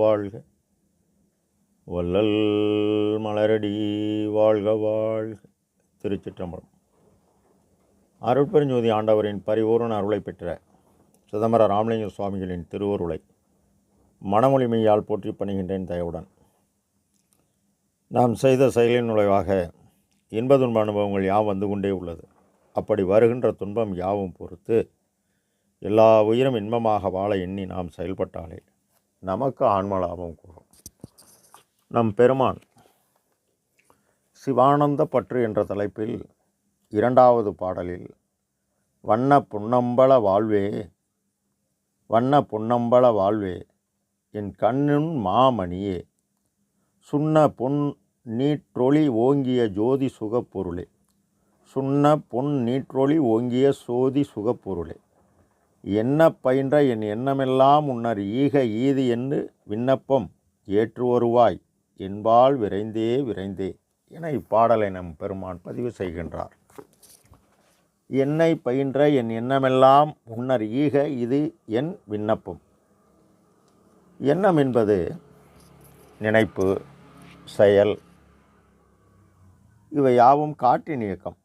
வாழ்க. வள்ளல் மலரடி வாழ்க வாழ்க. திருச்சிற்றம்பலம். அருட்பெருஞ்சோதி ஆண்டவரின் பரிபூர்ண அருளை பெற்ற சிதம்பர ராமலிங்க சுவாமிகளின் திருவருளை மனமொழிமையால் போற்றி பணிகின்றேன் தயவுடன். நாம் செய்த செயலின் நுழைவாக இன்ப துன்ப அனுபவங்கள் யாவும் வந்து கொண்டே உள்ளது. அப்படி வருகின்ற துன்பம் யாவும் பொறுத்து எல்லா உயிரும் இன்பமாக வாழ எண்ணி நாம் செயல்பட்டாலே நமக்கு ஆன்ம லாபம் கூடும் நம் பெருமான் சிவானந்த பற்று என்ற தலைப்பில் இரண்டாவது பாடலில் வண்ண புன்னம்பல வாழ்வே வண்ண பொன்னம்பல வாழ்வே என் கண்ணின் மாமணியே சுண்ண பொன் நீற்றொளி ஓங்கிய ஜோதி சுகப்பொருளே சுண்ண பொன் நீற்றொளி ஓங்கிய சோதி சுகப்பொருளே என்ன பயின்ற என் எண்ணமெல்லாம் முன்னர் ஈக ஈது என்று விண்ணப்பம் ஏற்று வருவாய் என்பால் விரைந்தே விரைந்தே என இப்பாடலை நம் பெருமான் பதிவு செய்கின்றார். என்னை பயின்ற என் எண்ணமெல்லாம் முன்னர் ஈக இது என் விண்ணப்பம். எண்ணம் என்பது நினைப்பு செயல் இவை யாவும் காற்றின் இயக்கம்.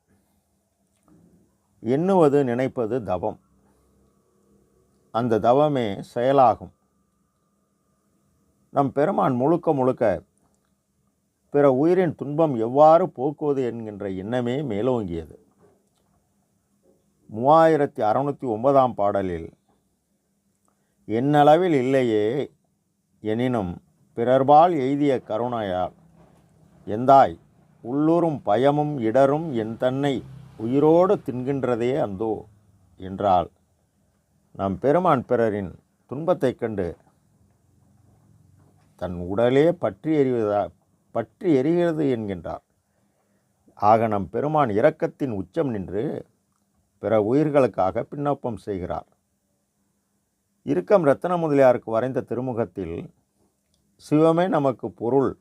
எண்ணுவது நினைப்பது தவம். அந்த தவமே செயலாகும். நம் பெருமான் முழுக்க முழுக்க பிற உயிரின் துன்பம் எவ்வாறு போக்குவது என்கின்ற எண்ணமே மேலோங்கியது. மூவாயிரத்தி அறநூற்றி ஒன்பதாம் பாடலில் என்னளவில் இல்லையே எனினும் பிறர்பால் எய்திய கருணையால் எந்தாய் உள்ளூரும் பயமும் இடரும் என் தன்னை உயிரோடு தின்கின்றதே அந்தோ என்றால் நம் பெருமான் பிறரின் துன்பத்தைக் கண்டு தன் உடலே பற்றி எறிவதா பற்றி எரிகிறது என்கின்றார். ஆக நம் பெருமான் இரக்கத்தின் உச்சம் நின்று பிற உயிர்களுக்காக பின்னப்பம் செய்கிறார். இருக்கம் ரத்தன முதலியாருக்கு வரைந்த திருமுகத்தில் சிவமே நமக்கு பொருள்.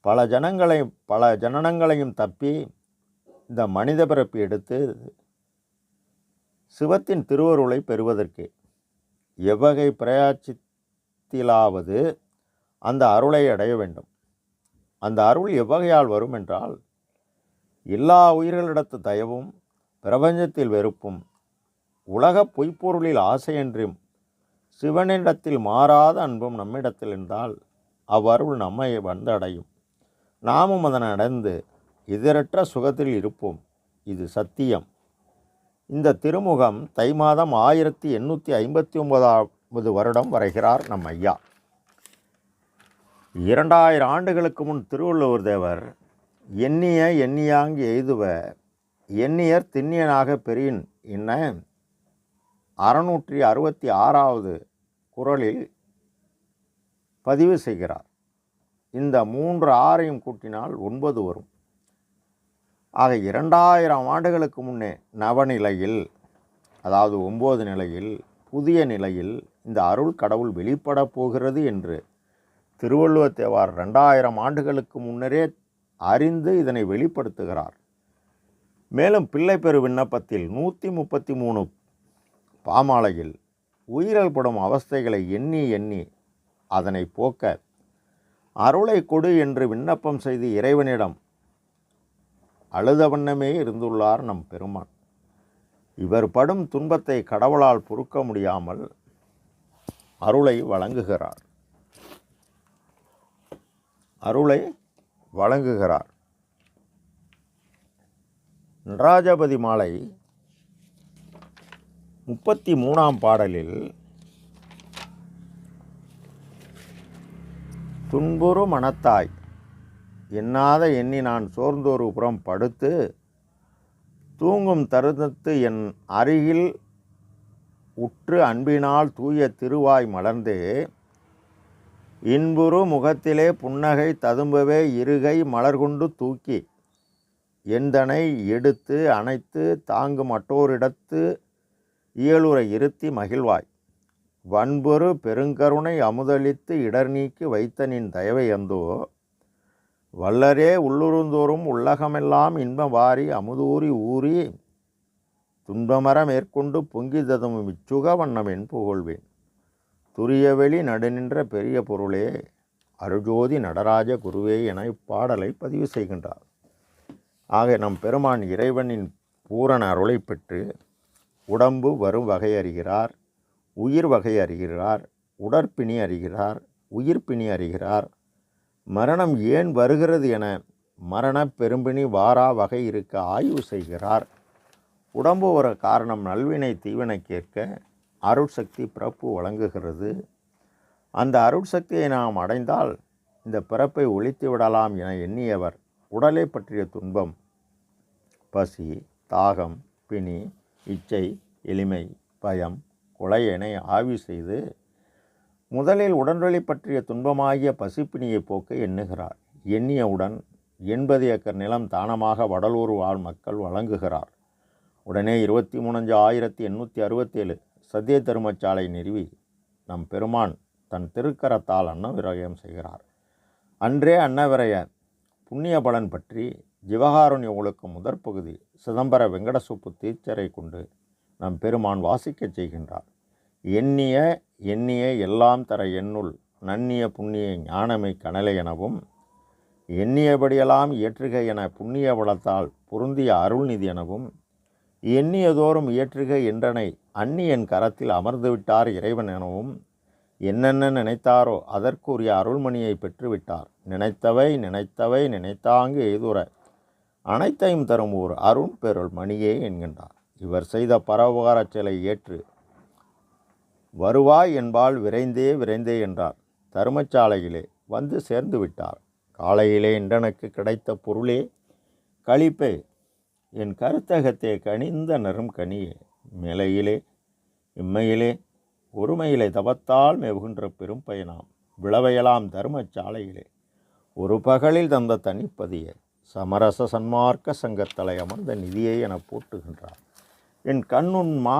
பல ஜனங்களை பல ஜனனங்களையும் தப்பி இந்த மனித பிறப்பு எடுத்து சிவத்தின் திருவருளை பெறுவதற்கு எவ்வகை பிரயாச்சித்திலாவது அந்த அருளை அடைய வேண்டும். அந்த அருள் எவ்வகையால் வரும் என்றால் எல்லா உயிர்களிடத்து தயவும் பிரபஞ்சத்தில் வெறுப்பும் உலகப் பொய்ப்பொருளில் ஆசையன்றும் சிவனிடத்தில் மாறாத அன்பும் நம்மிடத்தில் இருந்தால் அவ்வருள் நம்மை வந்தடையும். நாமும் அதனை அடைந்து இதரற்ற சுகத்தில் இருப்போம். இது சத்தியம். இந்த திருமுகம் தை மாதம் ஆயிரத்தி எண்ணூற்றி ஐம்பத்தி ஒன்பதாவது வருடம் வரைகிறார் நம் ஐயா இரண்டாயிரம் ஆண்டுகளுக்கு முன் திருவள்ளுவர் தேவர் எண்ணிய எண்ணியாங்கு எய்துவ எண்ணியர் திண்ணியனாக பெரியன் என்ன? அறுநூற்றி அறுபத்தி ஆறாவது குரலில் பதிவு செய்கிறார். இந்த மூன்று ஆறையும் கூட்டினால் ஒன்பது வரும். ஆக இரண்டாயிரம் ஆண்டுகளுக்கு முன்னே நவநிலையில் அதாவது ஒம்பது நிலையில் புதிய நிலையில் இந்த அருள் கடவுள் வெளிப்பட போகிறது என்று திருவள்ளுவர் தேவார் ரெண்டாயிரம் ஆண்டுகளுக்கு முன்னரே அறிந்து இதனை வெளிப்படுத்துகிறார். மேலும் பிள்ளை பெரு விண்ணப்பத்தில் நூற்றி முப்பத்தி மூணு பாமாலையில் உயிரல் படும் அவஸ்தைகளை எண்ணி எண்ணி அதனை போக்க அருளை கொடு என்று விண்ணப்பம் செய்து இறைவனிடம் அழுத வண்ணமே இருந்துள்ளார் நம் பெருமான். இவர் படும் துன்பத்தை கடவுளால் பொறுக்க முடியாமல் அருளை வழங்குகிறார். அருளை வழங்குகிறார். நடராஜபதி மாலை முப்பத்தி மூணாம் பாடலில் துன்புறு மனத்தாய் எண்ணாத எண்ணி நான் சோர்ந்தோரு புறம் படுத்து தூங்கும் தருணத்து என் அருகில் உற்று அன்பினால் தூய திருவாய் மலர்ந்து இன்புறு முகத்திலே புன்னகை ததும்பவே இருகை மலர்கொண்டு தூக்கி எந்தனை எடுத்து அணைத்து தாங்கு மற்றோரிடத்து இயலுரை இருத்தி மகிழ்வாய். வன்பொரு பெருங்கருணை அமுதளித்து இடர் நீக்கி வைத்த நின் தயவை எந்தோ வல்லரே உள்ளுருந்தோறும் உள்ளகமெல்லாம் இன்பம் வாரி அமுதூரி ஊறி துன்பமர மேற்கொண்டு பொங்கி ததும் இச்சுக வண்ணமென் புகழ்வேன். துரியவெளி நடுநின்ற பெரிய பொருளே அருஜோதி நடராஜ குருவே என இப்பாடலை பதிவு செய்கின்றார். ஆக நம் பெருமான் இறைவனின் பூரண அருளை பெற்று உடம்பு வரும் வகை அறிகிறார் உயிர் வகை அறிகிறார் உடற்பிணி அறிகிறார் உயிர்ப்பிணி அறிகிறார் மரணம் ஏன் வருகிறது என மரணப் பெரும்பிணி வாரா வகை இருக்க ஆய்வு செய்கிறார். உடம்பு வர காரணம் நல்வினை தீவினை கேட்க அருட்சக்தி பிறப்பு வழங்குகிறது. அந்த அருட்சக்தியை நாம் அடைந்தால் இந்த பிறப்பை ஒழித்து விடலாம் என எண்ணியவர் உடலை பற்றிய துன்பம் பசி தாகம் பிணி இச்சை எளிமை பயம் கொலை என ஆய்வு செய்து முதலில் உடல்வழி பற்றிய துன்பமாகிய பசிப்பினியை போக்க எண்ணுகிறார். எண்ணியவுடன் எண்பது ஏக்கர் நிலம் தானமாக வடலூர் வாழ் மக்கள் வழங்குகிறார். உடனே இருபத்தி மூணஞ்சு ஆயிரத்தி எண்ணூற்றி அறுபத்தேழு சத்திய தருமச்சாலை நிறுவி நம் பெருமான் தன் திருக்கரத்தால் அன்னவிரயம் செய்கிறார். அன்றே அன்னவிரய புண்ணிய பலன் பற்றி ஜிவகாருண்ய ஒழுக்கம் முதற்பகுதி சிதம்பர வெங்கடசுப்பு தீச்சரை கொண்டு நம் பெருமான் வாசிக்கச் செய்கின்றார். எண்ணிய எண்ணிய எல்லாம் தர எண்ணுள் நன்னிய புண்ணிய ஞானமை கனலை எனவும் எண்ணியபடியெல்லாம் இயற்றுக என புண்ணிய வளத்தால் பொருந்திய அருள்நிதி எனவும் எண்ணியதோறும் இயற்றுக என்றனை அந்நியன் கரத்தில் அமர்ந்துவிட்டார் இறைவன் எனவும் என்னென்ன நினைத்தாரோ அதற்குரிய அருள்மணியை பெற்றுவிட்டார். நினைத்தவை நினைத்தவை நினைத்தாங்கு எய்துற அனைத்தையும் தரும் ஓர் அருண் பெருள் மணியே என்கின்றார். இவர் செய்த பரவுகாரச் செயலை ஏற்று வருவாய் என்பால் விரைந்தே விரைந்தே என்றார். தருமச்சாலையிலே வந்து சேர்ந்து விட்டார். காலையிலே என்றனுக்கு கிடைத்த பொருளே கழிப்பே என் கருத்தகத்தை கனிந்த நரும் கனியே. மேலையிலே இம்மையிலே ஒருமையிலே தவத்தால் மேவுகின்ற பெரும் பயனாம் விளவையலாம் தருமச்சாலையிலே. ஒரு பகலில் தந்த தனிப்பதியே. சமரச சன்மார்க்க சங்கத்தலை அமர்ந்த நிதியை என போட்டுகின்றார் என் கண்ணுன் மா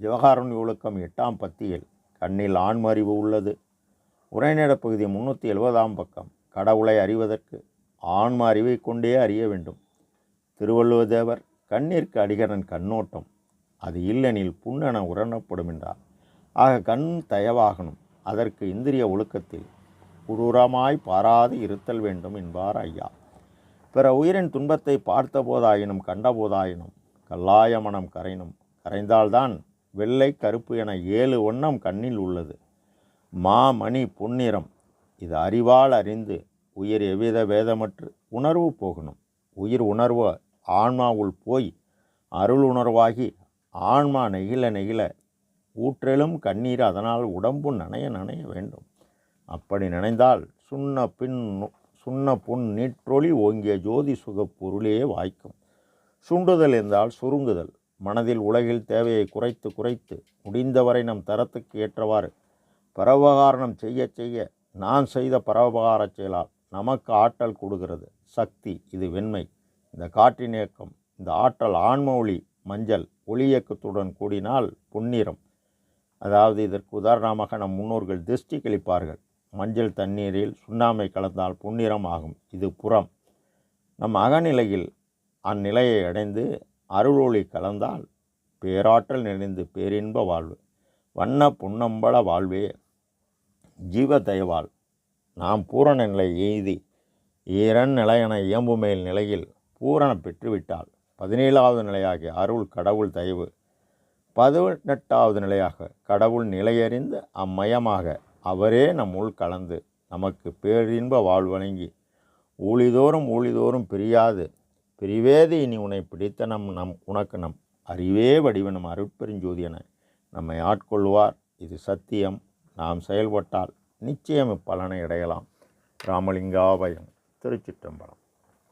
மணியே ஒழுக்கம் எட்டாம் பத்தியில் கண்ணில் ஆண்மறிவு உள்ளது. உரைநடப் பகுதி முன்னூற்றி எழுபதாம் பக்கம். கடவுளை அறிவதற்கு ஆன்ம அறிவை கொண்டே அறிய வேண்டும். திருவள்ளுவர் தேவர் கண்ணிற்கு அடிகரன் கண்ணோட்டம். அது இல்லெனில் புண்ணென உரணப்படும் என்றார். ஆக கண் தயவாகணும். அதற்கு இந்திரிய ஒழுக்கத்தில் குரூரமாய் பாராது இருத்தல் வேண்டும் என்பார் ஐயா. பிற உயிரின் துன்பத்தை பார்த்தபோதாயினும் கண்டபோதாயினும் கல்லாய மனம் கரையினும் கரைந்தால்தான் வெள்ளை கருப்பு என ஏழு வண்ணம் கண்ணில் உள்ளது. மாமணி பொன்னிறம். இது அறிவால் அறிந்து உயிர் எவ்வித வேதமற்று உணர்வு போகணும். உயிர் உணர்வு ஆன்மாவுள் போய் அருள் உணர்வாகி ஆன்மா நெகிழ நெகிழ ஊற்றலும் கண்ணீர் அதனால் உடம்பு நனைய நனைய வேண்டும். அப்படி நினைந்தால் சுண்ண பின் சுண்ண புண் நீற்றொளி ஓங்கிய ஜோதி சுகப் பொருளே வாய்க்கும். சுண்டுதல் என்றால் சுருங்குதல். மனதில் உலகில் தேவையை குறைத்து குறைத்து முடிந்தவரை நம் தரத்துக்கு ஏற்றவாறு பரவகாரணம் செய்ய செய்ய நான் செய்த பரவகாரச் செயலால் நமக்கு ஆற்றல் கொடுக்கிறது. சக்தி இது வெண்மை. இந்த காற்றின் இயக்கம் இந்த ஆற்றல் ஆன்ம ஒளி மஞ்சள் ஒளி இயக்கத்துடன் கூடினால் பொன்னிறம். அதாவது இதற்கு உதாரணமாக நம் முன்னோர்கள் திருஷ்டி கழிப்பார்கள். மஞ்சள் தண்ணீரில் சுண்ணாமை கலந்தால் பொன்னிறம் ஆகும். இது புறம். நம் அகநிலையில் அந்நிலையை அடைந்து அருளொளி கலந்தால் பேராற்றல் நிறைந்து பேரின்ப வாழ்வு. வண்ண புன்னம்பல வாழ்வே ஜீவ தயவாள் நாம் பூரண நிலை எய்தி ஈரன் நிலையென இயம்புமேல் நிலையில் பூரண பெற்றுவிட்டால் பதினேழாவது நிலையாகிய அருள் கடவுள் தயவு பதினெட்டாவது நிலையாக கடவுள் நிலையறிந்து அம்மயமாக அவரே நம் உள் கலந்து நமக்கு பேரின்ப வாழ்வணங்கி ஊழிதோறும் ஊழிதோறும் பிரியாது பிரிவேது இனி உன்னை பிடித்த நம் நம் உனக்கு நம் அறிவே வடிவனும் அருட்பெருஞ்சோதி என நம்மை ஆட்கொள்வார். இது சத்தியம். நாம் செயல்பட்டால் நிச்சயம் இப்பலனை அடையலாம். ராமலிங்காபயம் திருச்சிற்றம்பலம்.